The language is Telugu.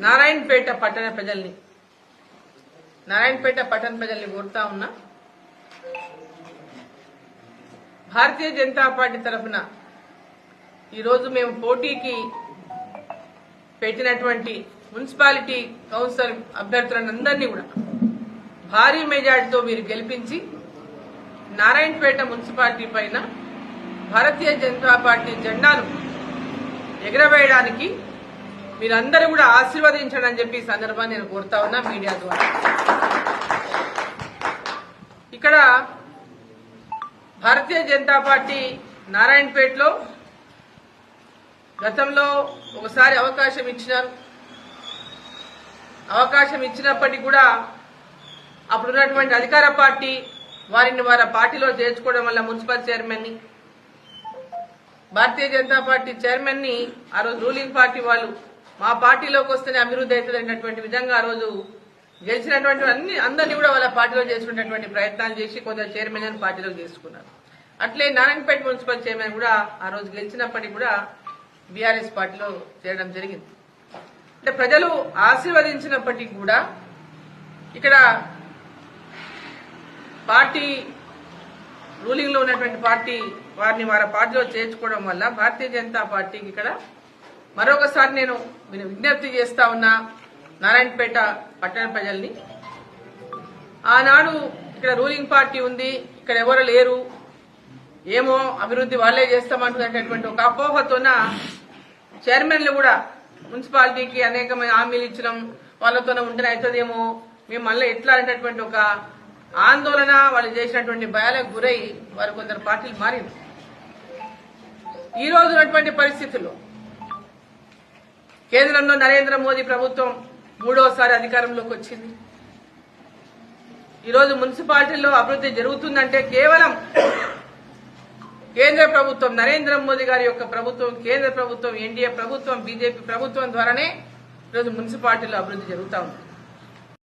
నారాయణపేట పట్టణ ప్రజల్ని. నారాయణపేట పట్టణ ప్రజల్ని కోరుతా ఉన్నా భారతీయ జనతా పార్టీ తరఫున ఈరోజు మేము పోటీకి పెట్టినటువంటి మున్సిపాలిటీ కౌన్సిల్ అభ్యర్థులందరినీ కూడా భారీ మెజార్టీతో మీరు గెలిపించి నారాయణపేట మున్సిపాలిటీ పైన భారతీయ జనతా పార్టీ జెండాను ఎగరవేయడానికి మీరందరూ కూడా ఆశీర్వదించండి అని చెప్పి ఈ సందర్భాన్ని నేను కోరుతా ఉన్నా మీడియా ద్వారా. ఇక్కడ భారతీయ జనతా పార్టీ నారాయణపేటలో గతంలో ఒకసారి అవకాశం ఇచ్చినారు. అవకాశం ఇచ్చినప్పటికీ కూడా అప్పుడున్నటువంటి అధికార పార్టీ వారిని వారి పార్టీలో చేర్చుకోవడం వల్ల మున్సిపల్ చైర్మన్ని భారతీయ జనతా పార్టీ చైర్మన్ని ఆ రోజు రూలింగ్ పార్టీ వాళ్ళు మా పార్టీలోకి వస్తేనే అభివృద్ధి అవుతుంది అనేటువంటి విధంగా ఆ రోజు గెలిచినటువంటి అన్ని అందరినీ కూడా వాళ్ళ పార్టీలో చేసుకునేటువంటి ప్రయత్నాలు చేసి కొందరు చైర్మన్ అని పార్టీలో చేసుకున్నారు. అట్లే నారాయణపేట మున్సిపల్ చైర్మన్ కూడా ఆ రోజు గెలిచినప్పటికీ కూడా బీఆర్ఎస్ పార్టీలో చేరడం జరిగింది. అంటే ప్రజలు ఆశీర్వదించినప్పటికీ కూడా ఇక్కడ పార్టీ రూలింగ్లో ఉన్నటువంటి పార్టీ వారిని వారి పార్టీలో చేర్చుకోవడం వల్ల భారతీయ జనతా పార్టీకి ఇక్కడ మరొకసారి నేను మీరు విజ్ఞప్తి చేస్తా ఉన్నా నారాయణపేట పట్టణ ప్రజల్ని. ఆనాడు ఇక్కడ రూలింగ్ పార్టీ ఉంది ఇక్కడ ఎవరు లేరు ఏమో అభివృద్ధి వాళ్ళే చేస్తామంటున్నటువంటి ఒక అపోహతోన చైర్మన్లు కూడా మున్సిపాలిటీకి అనేకమైన హామీలు ఇచ్చడం వాళ్ళతోనే ఉంటేనే అవుతుందేమో మేము మళ్ళీ ఎట్లా అనేటటువంటి ఒక ఆందోళన వాళ్ళు చేసినటువంటి భయాలకు గురై వారు కొందరు పార్టీలు మారింది ఈ రోజు ఉన్నటువంటి పరిస్థితుల్లో కేంద్రంలో నరేంద్ర మోదీ ప్రభుత్వం మూడోసారి అధికారంలోకి వచ్చింది. ఈరోజు మున్సిపాలిటీల్లో అభివృద్ధి జరుగుతుందంటే కేవలం కేంద్ర ప్రభుత్వం నరేంద్ర మోదీ గారి యొక్క ప్రభుత్వం కేంద్ర ప్రభుత్వం ఎన్డీఏ ప్రభుత్వం బీజేపీ ప్రభుత్వం ద్వారానే ఈరోజు మున్సిపాలిటీలో అభివృద్ధి జరుగుతూ ఉంది.